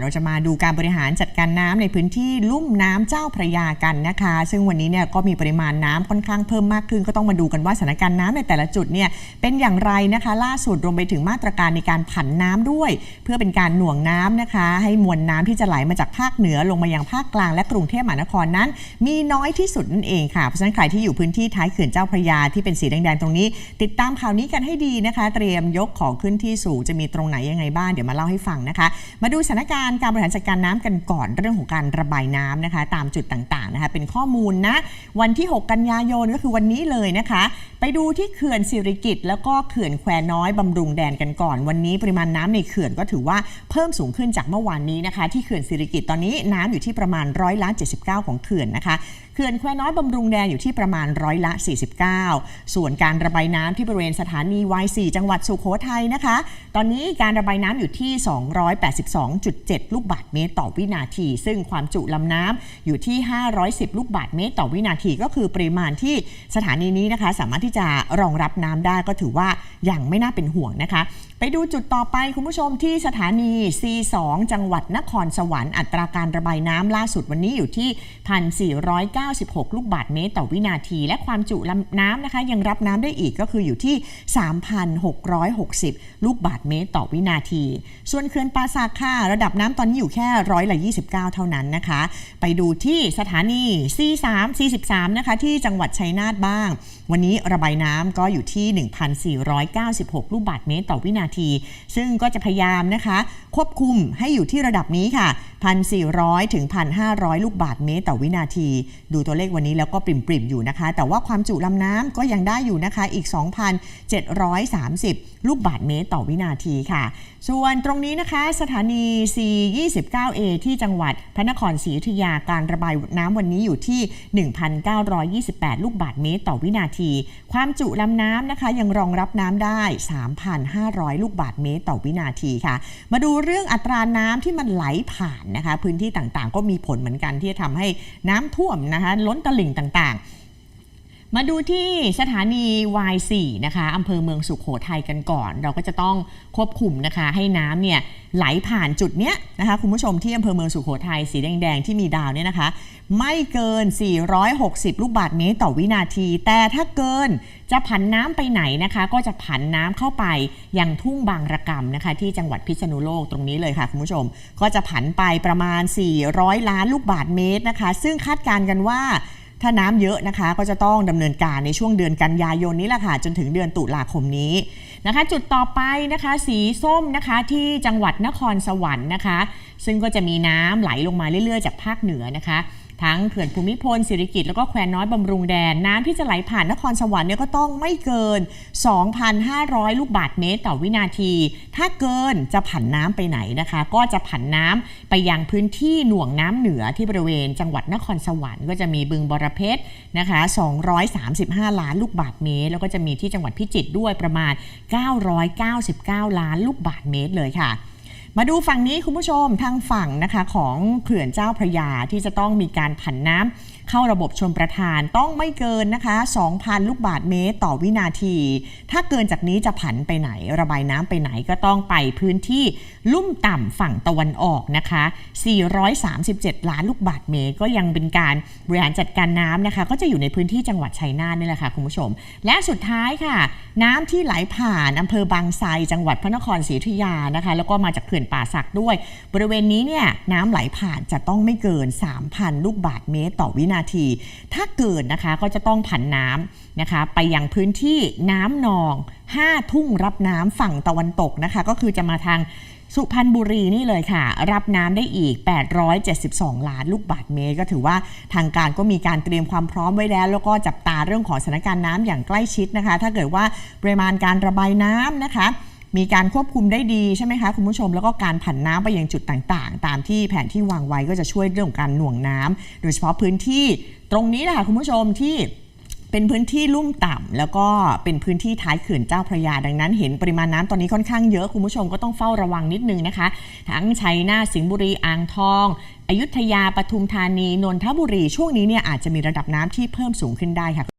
เราจะมาดูการบริหารจัดการน้ำในพื้นที่ลุ่มน้ำเจ้าพระยากันนะคะ ซึ่งวันนี้เนี่ยก็มีปริมาณน้ำค่อนข้างเพิ่มมากขึ้น ก็ต้องมาดูกันว่าสถานการณ์น้ำในแต่ละจุดเนี่ยเป็นอย่างไรนะคะ ล่าสุดรวมไปถึงมาตรการในการผันน้ำด้วย เพื่อเป็นการหน่วงน้ำนะคะ ให้มวลน้ำที่จะไหลมาจากภาคเหนือลงมายังภาคกลางและกรุงเทพมหานครนั้น มีน้อยที่สุดนั่นเองค่ะเพราะฉะนั้นใครที่อยู่พื้นที่ท้ายเขื่อนเจ้าพระยาที่เป็นสีแดงๆตรงนี้ ติดตามข่าวนี้กันให้ดีนะคะ เตรียมยกของขึ้นที่สูงจะมีตรงไหนยังไงบ้างเดี๋ยวมาเล่าให้ฟังนะคะ มาดูสถานการณ์การบริหารจัดการน้ำกันก่อนเรื่องของการระบายน้ำนะคะ ตามจุดต่างๆนะคะเป็นข้อมูลนะ วันที่ 6 กันยายนก็คือวันนี้เลยนะคะ ไปดูที่เขื่อนสิริกิตแล้วก็เขื่อนแควน้อยบำรุงแดนกันก่อน วันนี้ปริมาณน้ำในเขื่อนก็ถือว่าเพิ่มสูงขึ้นจากเมื่อวานนี้นะคะ ที่เขื่อนสิริกิตตอนนี้น้ำอยู่ที่ประมาณร้อยละ79 ของเขื่อนนะคะเขื่อนแควน้อยบำรุงแดนอยู่ที่ประมาณร้อยละ 49 ส่วนการระบายน้ำที่บริเวณสถานี Y4 จังหวัดสุโขทัยนะคะ ตอนนี้การระบายน้ำอยู่ที่ 282.7 7 ลูกบาศก์เมตรต่อวินาที ซึ่งความจุลำน้ำอยู่ที่ 510 ลูกบาศก์เมตรต่อวินาที ก็คือปริมาณที่สถานีนี้นะคะ สามารถที่จะรองรับน้ำได้ก็ถือว่ายังไม่น่าเป็นห่วงนะคะ ไปดูจุดต่อไปคุณผู้ชมที่สถานี C2 จังหวัดนครสวรรค์อัตราการระบายน้ำล่าสุดวันนี้อยู่ที่ 1,496 ลูกบาศก์เมตรต่อวินาที และความจุลำน้ำนะคะ ยังรับน้ำได้อีกก็คืออยู่ที่ 3,660 ลูกบาศก์เมตรต่อวินาที ส่วนเขื่อนปราสาทค่ะระดับน้ำตอนนี้อยู่แค่ร้อยละ 29 เท่านั้นนะคะ ไปดูที่สถานี C3 43 นะคะ ที่จังหวัดชัยนาทบ้าง วันนี้ระบายน้ำก็อยู่ที่ 1,496 ลูกบาศก์เมตรต่อวินาที ซึ่งก็จะพยายามนะคะ ควบคุมให้อยู่ที่ระดับนี้ค่ะ 1,400 ถึง 1,500 ลูกบาศก์เมตรต่อวินาที ดูตัวเลขวันนี้แล้วก็ปริ่มๆอยู่นะคะ แต่ว่าความจุลำน้ำก็ยังได้อยู่นะคะอีก 2,730 ลูกบาศก์เมตรต่อวินาทีค่ะ ส่วนตรงนี้นะคะสถานี C29A ที่จังหวัดพระนครศรีอยุธยาการระบายน้ำวันนี้อยู่ที่ 1,928 ลูกบาศก์เมตรต่อวินาทีความจุลำน้ำนะคะ ยังรองรับน้ำได้ 3,500 ลูกบาทเมตรต่อวินาทีค่ะ มาดูเรื่องอัตราน้ำที่มันไหลผ่านนะคะ พื้นที่ต่างๆ ก็มีผลเหมือนกันที่จะทำให้น้ำท่วมนะคะ ล้นตลิ่งต่างๆ มาดูที่สถานี Y4 นะคะอำเภอเมืองสุขโขทัยกันก่อน เราก็จะต้องควบคุมนะคะ ให้น้ำเนี่ยไหลผ่านจุดเนี้ยนะคะคุณผู้ชมที่อำเภอเมืองสุขโขทัยสีแดงๆที่มีดาวเนี่ยนะคะ ไม่เกิน 460 ลูกบาศก์เมตรต่อวินาที แต่ถ้าเกินจะผันน้ำไปไหนนะคะ ก็จะผันน้ำเข้าไปยังทุ่งบางระกำนะคะ ที่จังหวัดพิษณุโลกตรงนี้เลยค่ะคุณผู้ชม ก็จะผันไปประมาณ 400 ล้านลูกบาศก์เมตรนะคะ ซึ่งคาดการณ์กันว่า ถ้าน้ำเยอะนะคะ ก็จะต้องดำเนินการในช่วงเดือนกันยายนนี้แหละค่ะจนถึงเดือนตุลาคมนี้นะคะ จุดต่อไปนะคะ สีส้มนะคะที่จังหวัดนครสวรรค์นะคะ ซึ่งก็จะมีน้ำไหลลงมาเรื่อยๆ จากภาคเหนือนะคะ ทั้งเขื่อนภูมิพลสิริกิติ์แล้วก็แควน้อยบำรุงแดน น้ำที่จะไหลผ่านนครสวรรค์เนี่ยก็ต้องไม่เกิน 2,500 ลูกบาศก์เมตรต่อวินาที ถ้าเกินจะผันน้ำไปไหนนะคะ ก็จะผันน้ำไปยังพื้นที่หน่วงน้ำเหนือที่บริเวณจังหวัดนครสวรรค์ก็จะมีบึงบรเพชรนะคะ 235 ล้านลูกบาศก์เมตร แล้วก็จะมีที่จังหวัดพิจิตรด้วยประมาณ 999 ล้านลูกบาศก์เมตรเลยค่ะ มาดูฝั่งนี้คุณผู้ชมทางฝั่งนะคะของเขื่อนเจ้าพระยาที่จะต้องมีการผันน้ำ เข้าระบบชนประทานต้องไม่เกินนะคะ 2,000 ลูกบาศก์เมตรต่อวินาที ถ้าเกินจากนี้จะผันไปไหน ระบายน้ำไปไหนก็ต้องไปพื้นที่ลุ่มต่ำฝั่งตะวันออกนะคะ 437 ล้านลูกบาศก์เมตร ก็ยังเป็นการบริหารจัดการน้ำนะคะ ก็จะอยู่ในพื้นที่จังหวัดชัยนาทนี่แหละค่ะคุณผู้ชม และสุดท้ายค่ะ น้ำที่ไหลผ่านอำเภอบางไทรจังหวัดพระนครศรีอยุธยานะคะ แล้วก็มาจากเขื่อนป่าสักด้วย บริเวณนี้เนี่ยน้ำไหลผ่านจะต้องไม่เกิน 3,000 ลูกบาศก์เมตร ต่อวินาที ถ้าเกิดนะคะก็จะต้องผันน้ำนะคะ ไปยังพื้นที่น้ำนอง5ทุ่งรับน้ำฝั่งตะวันตกนะคะ ก็คือจะมาทางสุพรรณบุรีนี่เลยค่ะ รับน้ำได้อีก 872 ล้านลูกบาศก์เมตร ก็ถือว่าทางการก็มีการเตรียมความพร้อมไว้แล้ว แล้วก็จับตาเรื่องของสถานการณ์น้ำอย่างใกล้ชิดนะคะ ถ้าเกิดว่าปริมาณการระบายน้ำนะคะ มีการควบคุมได้ดีใช่ไหมคะคุณผู้ชม แล้วก็การผันน้ำไปยังจุดต่างๆ ตามที่แผนที่วางไว้ก็จะช่วยเรื่องของการหน่วงน้ำโดยเฉพาะพื้นที่ตรงนี้แหละค่ะคุณผู้ชมที่เป็นพื้นที่ลุ่มต่ำแล้วก็เป็นพื้นที่ท้ายเขื่อนเจ้าพระยาดังนั้น เห็นปริมาณน้ำตอนนี้ค่อนข้างเยอะคุณผู้ชมก็ต้องเฝ้าระวังนิดนึงนะคะ ทั้งชัยนาทสิงห์บุรีอ่างทองอยุธยาปทุมธานีนนทบุรีช่วงนี้เนี่ยอาจจะมีระดับน้ำที่เพิ่มสูงขึ้นได้ค่ะ